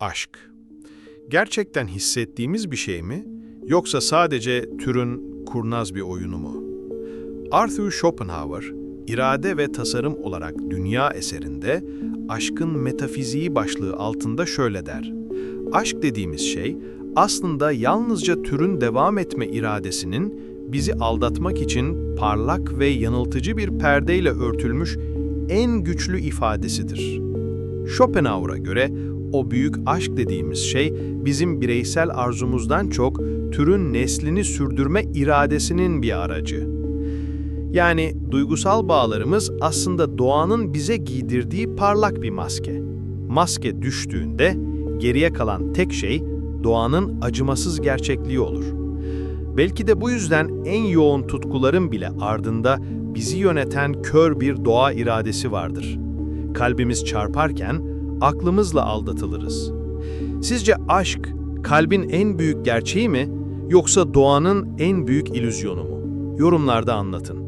Aşk. Gerçekten hissettiğimiz bir şey mi? Yoksa sadece türün kurnaz bir oyunu mu? Arthur Schopenhauer, İrade ve Tasarım olarak Dünya eserinde aşkın metafiziği başlığı altında şöyle der. Aşk dediğimiz şey aslında yalnızca türün devam etme iradesinin bizi aldatmak için parlak ve yanıltıcı bir perdeyle örtülmüş en güçlü ifadesidir. Schopenhauer'a göre o büyük aşk dediğimiz şey bizim bireysel arzumuzdan çok türün neslini sürdürme iradesinin bir aracı. Yani duygusal bağlarımız aslında doğanın bize giydirdiği parlak bir maske. Maske düştüğünde geriye kalan tek şey doğanın acımasız gerçekliği olur. Belki de bu yüzden en yoğun tutkuların bile ardında bizi yöneten kör bir doğa iradesi vardır. Kalbimiz çarparken aklımızla aldatılırız. Sizce aşk kalbin en büyük gerçeği mi yoksa doğanın en büyük ilüzyonu mu? Yorumlarda anlatın.